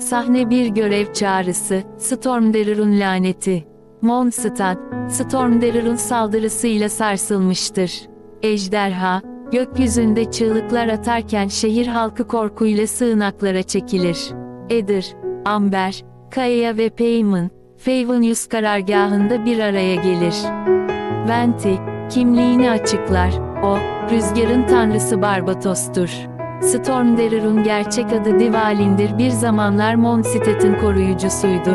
Sahne bir görev çağrısı, Stormdarrer'ın laneti. Mondstadt, Stormdarrer'ın saldırısıyla sarsılmıştır. Ejderha, gökyüzünde çığlıklar atarken şehir halkı korkuyla sığınaklara çekilir. Edir, Amber, Kaya ve Payman, Favonius karargahında bir araya gelir. Venti, kimliğini açıklar, o, rüzgarın tanrısı Barbatos'tur. Stormdarrer'ın gerçek adı Divalin'dir bir zamanlar Mondstadt'ın koruyucusuydu.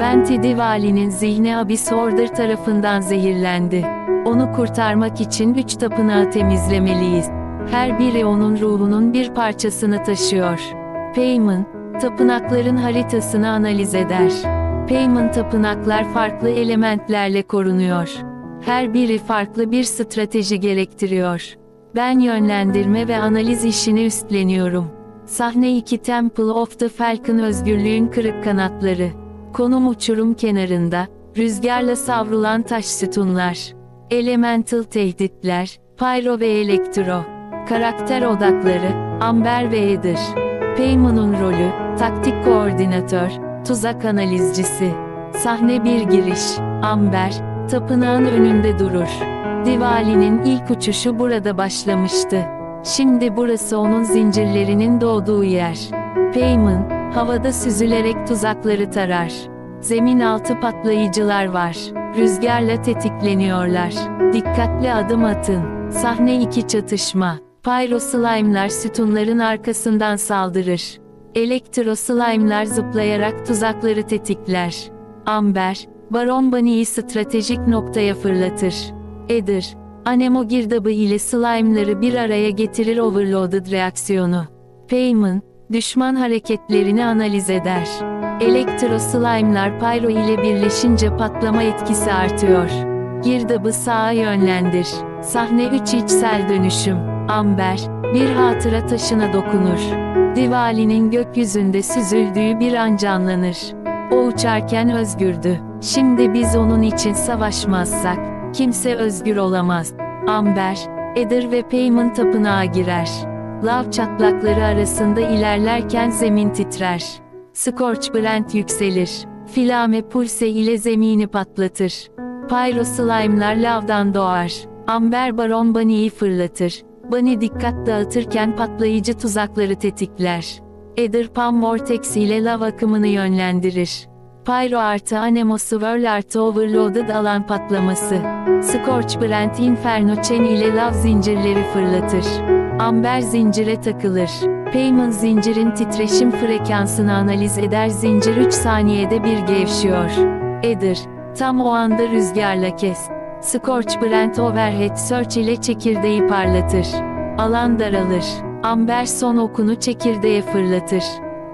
Venti Divali'nin zihni Abyss Order tarafından zehirlendi. Onu kurtarmak için üç tapınağı temizlemeliyiz. Her biri onun ruhunun bir parçasını taşıyor. Payman, tapınakların haritasını analiz eder. Payman tapınaklar farklı elementlerle korunuyor. Her biri farklı bir strateji gerektiriyor. Ben yönlendirme ve analiz işini üstleniyorum. Sahne 2 Temple of the Falcon Özgürlüğün Kırık Kanatları. Konum uçurum kenarında, rüzgarla savrulan taş sütunlar. Elemental tehditler, Pyro ve Elektro. Karakter odakları, Amber ve Eder. Payman'ın rolü, taktik koordinatör, tuzak analizcisi. Sahne bir giriş, Amber, tapınağın önünde durur. Diwali'nin ilk uçuşu burada başlamıştı. Şimdi burası onun zincirlerinin doğduğu yer. Payman, havada süzülerek tuzakları tarar. Zemin altı patlayıcılar var. Rüzgarla tetikleniyorlar. Dikkatli adım atın. Sahne 2 çatışma. Pyro slime'lar sütunların arkasından saldırır. Elektro slime'lar zıplayarak tuzakları tetikler. Amber, Baron Bunny'yi stratejik noktaya fırlatır. Eder, Anemo girdabı ile slime'ları bir araya getirir overloaded reaksiyonu. Payman, düşman hareketlerini analiz eder. Elektro slime'lar pyro ile birleşince patlama etkisi artıyor. Girdabı sağa yönlendir. Sahne 3 içsel dönüşüm. Amber, bir hatıra taşına dokunur. Diwali'nin gökyüzünde süzüldüğü bir an canlanır. O uçarken özgürdü. Şimdi biz onun için savaşmazsak, kimse özgür olamaz. Amber, Eder ve Payman tapınağa girer. Lav çatlakları arasında ilerlerken zemin titrer. Scorch Brand yükselir. Filame pulse ile zemini patlatır. Pyro slime'lar lavdan doğar. Amber Baron Bunny'yi fırlatır. Bunny dikkat dağıtırken patlayıcı tuzakları tetikler. Eder Palm Vortex ile lav akımını yönlendirir. Pyro artı Anemo Swirl artı Overloaded alan patlaması. Scorch Brand Inferno Chain ile lav zincirleri fırlatır. Amber zincire takılır. Payman zincirin titreşim frekansını analiz eder zincir 3 saniyede bir gevşiyor. Eder, tam o anda rüzgarla kes. Scorch Brand Overhead Search ile çekirdeği parlatır. Alan daralır. Amber son okunu çekirdeğe fırlatır.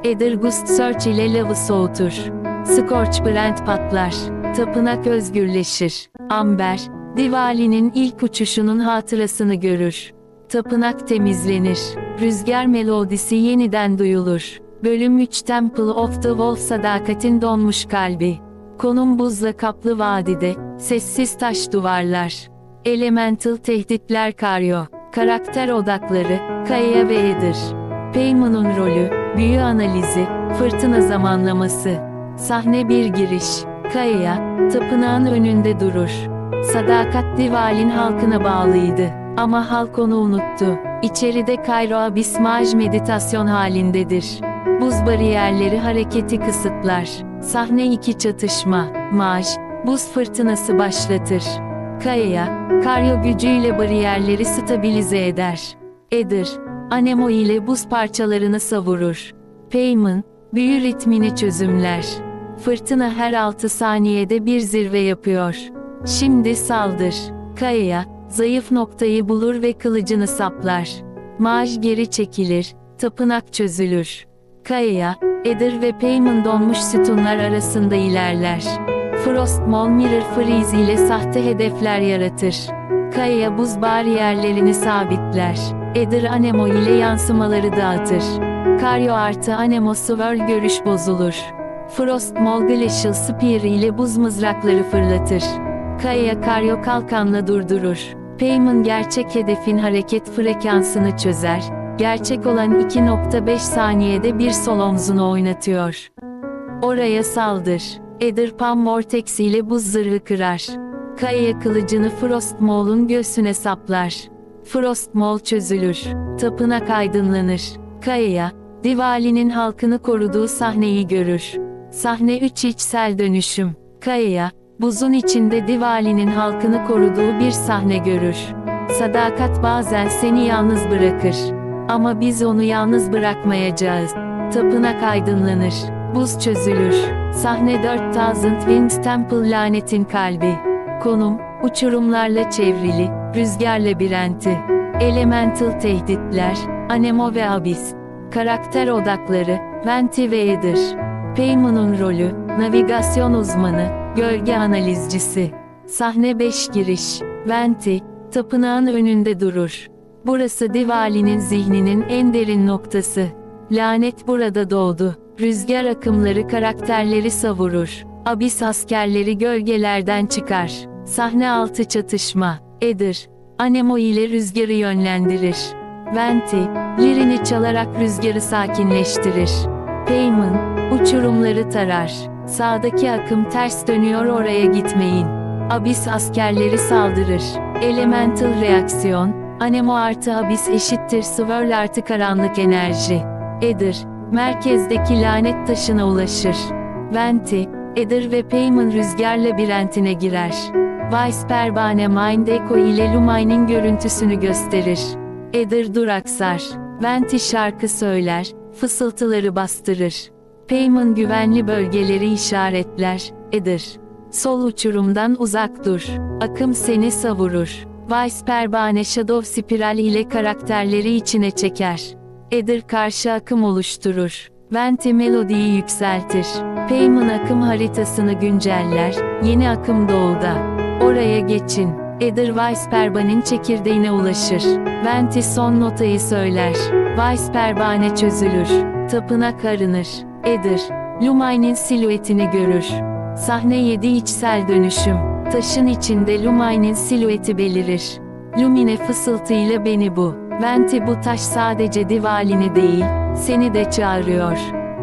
Eder Gust Search ile lavı soğutur. Scorch Brand patlar. Tapınak özgürleşir. Amber, Diwali'nin ilk uçuşunun hatırasını görür. Tapınak temizlenir. Rüzgar melodisi yeniden duyulur. Bölüm 3 Temple of the Wolf Sadakatin donmuş kalbi. Konum buzla kaplı vadide, sessiz taş duvarlar. Elemental tehditler karyo. Karakter odakları, Kaya ve Eder. Payman'ın rolü, büyü analizi, fırtına zamanlaması. Sahne bir giriş. Kaya, tapınağın önünde durur. Sadakat Dival'in halkına bağlıydı. Ama halk onu unuttu. İçeride Kayro Abismaj meditasyon halindedir. Buz bariyerleri hareketi kısıtlar. Sahne 2 çatışma. Maj, buz fırtınası başlatır. Kaya'ya, karyo gücüyle bariyerleri stabilize eder. Eder, Anemo ile buz parçalarını savurur. Payman, büyü ritmini çözümler. Fırtına her 6 saniyede bir zirve yapıyor. Şimdi saldır. Kaya'ya, zayıf noktayı bulur ve kılıcını saplar. Maj geri çekilir, tapınak çözülür. Kaya'ya, Eder ve Payman donmuş sütunlar arasında ilerler. Frost Mall Mirror Freeze ile sahte hedefler yaratır. Kaya'ya buz bariyerlerini sabitler. Eder Anemo ile yansımaları dağıtır. Karyo artı Anemo Swirl görüş bozulur. Frost Glacial Spear ile buz mızrakları fırlatır. Kaya'ya karyo kalkanla durdurur. Payman gerçek hedefin hareket frekansını çözer, gerçek olan 2.5 saniyede bir sol omzunu oynatıyor. Oraya saldır. Edirpan Vortex ile buz zırhı kırar. Kayaya kılıcını Frostmaul'un göğsüne saplar. Frostmaul çözülür. Tapınak aydınlanır. Kayaya, Diwali'nin halkını koruduğu sahneyi görür. Sahne 3 içsel dönüşüm. Kayaya, buzun içinde Diwali'nin halkını koruduğu bir sahne görür. Sadakat bazen seni yalnız bırakır. Ama biz onu yalnız bırakmayacağız. Tapınak aydınlanır. Buz çözülür. Sahne 4000 Wings Temple lanetin kalbi. Konum, uçurumlarla çevrili, rüzgar labirenti. Elemental tehditler, Anemo ve Abyss. Karakter odakları, Venti ve Eder. Paymon'un rolü, navigasyon uzmanı, gölge analizcisi. Sahne 5 giriş. Venti, tapınağın önünde durur. Burası Diwali'nin zihninin en derin noktası. Lanet burada doğdu. Rüzgar akımları karakterleri savurur. Abis askerleri gölgelerden çıkar. Sahne altı çatışma. Eder, Anemo ile rüzgarı yönlendirir. Venti, lirini çalarak rüzgarı sakinleştirir. Paymon, uçurumları tarar. Sağdaki akım ters dönüyor oraya gitmeyin. Abis askerleri saldırır. Elemental reaksiyon, Anemo artı Abis eşittir Swirl artı karanlık enerji. Eder, merkezdeki lanet taşına ulaşır. Venti, Eder ve Paymon rüzgar labirentine girer. Vice Perbane Mind Echo ile Lumine'in görüntüsünü gösterir. Eder duraksar. Venti şarkı söyler, fısıltıları bastırır. Paymon güvenli bölgeleri işaretler, Eder. Sol uçurumdan uzak dur. Akım seni savurur. Vice Perbane Shadow Spiral ile karakterleri içine çeker. Eder karşı akım oluşturur. Venti melodiyi yükseltir. Paymon akım haritasını günceller, yeni akım doğuda. Oraya geçin. Eder Weisperban'in çekirdeğine ulaşır. Venti son notayı söyler. Weisperbane çözülür. Tapınak arınır. Eder, Lumine'in silüetini görür. Sahne 7 içsel dönüşüm. Taşın içinde Lumine'in silüeti belirir. Lumine fısıltıyla beni bu. Venti bu taş sadece Diwali'ni değil, seni de çağırıyor.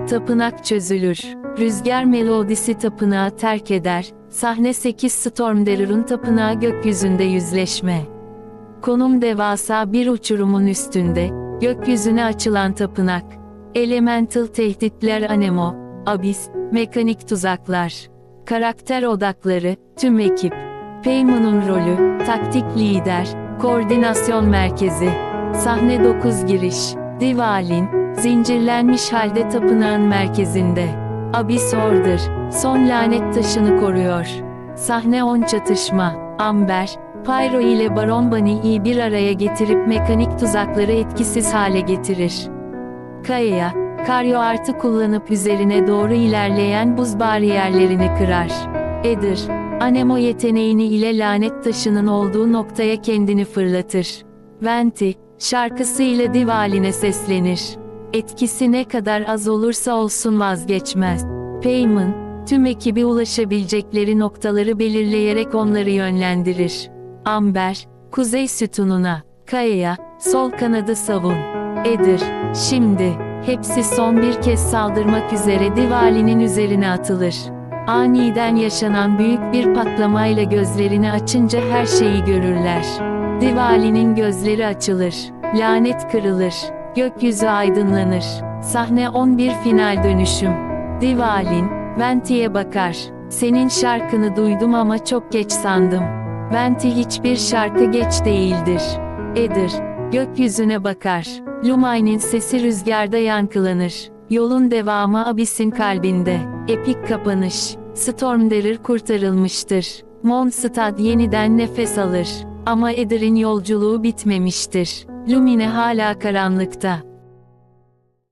Tapınak çözülür. Rüzgar melodisi tapınağı terk eder. Sahne 8 Stormderer'ın tapınağı gökyüzünde yüzleşme. Konum devasa bir uçurumun üstünde, gökyüzüne açılan tapınak. Elemental tehditler Anemo, Abyss, mekanik tuzaklar. Karakter odakları, tüm ekip. Paymon'un rolü, taktik lider, koordinasyon merkezi. Sahne 9 giriş. Divalin, zincirlenmiş halde tapınağın merkezinde. Abyss Order, son lanet taşını koruyor. Sahne 10 çatışma. Amber, Pyro ile Baron Bunny'i bir araya getirip mekanik tuzakları etkisiz hale getirir. Kaya'ya, Karyo artı kullanıp üzerine doğru ilerleyen buz bariyerlerini kırar. Eder, Anemo yeteneğini ile lanet taşının olduğu noktaya kendini fırlatır. Venti, şarkısıyla Diwali'ne seslenir. Etkisi ne kadar az olursa olsun vazgeçmez. Paymon, tüm ekibi ulaşabilecekleri noktaları belirleyerek onları yönlendirir. Amber, kuzey sütununa, Kaya'ya, sol kanadı savun. Eder, şimdi, hepsi son bir kez saldırmak üzere Diwali'nin üzerine atılır. Aniden yaşanan büyük bir patlamayla gözlerini açınca her şeyi görürler. Diwali'nin gözleri açılır. Lanet kırılır. Gökyüzü aydınlanır. Sahne 11 final dönüşüm. Divalin, Venti'ye bakar. Senin şarkını duydum ama çok geç sandım. Venti hiçbir şarkı geç değildir. Eder, gökyüzüne bakar. Lumine'in sesi rüzgarda yankılanır. Yolun devamı Abyss'in kalbinde. Epik kapanış. Stormderer kurtarılmıştır. Mondstadt yeniden nefes alır. Ama Eder'in yolculuğu bitmemiştir. Lumine hala karanlıkta.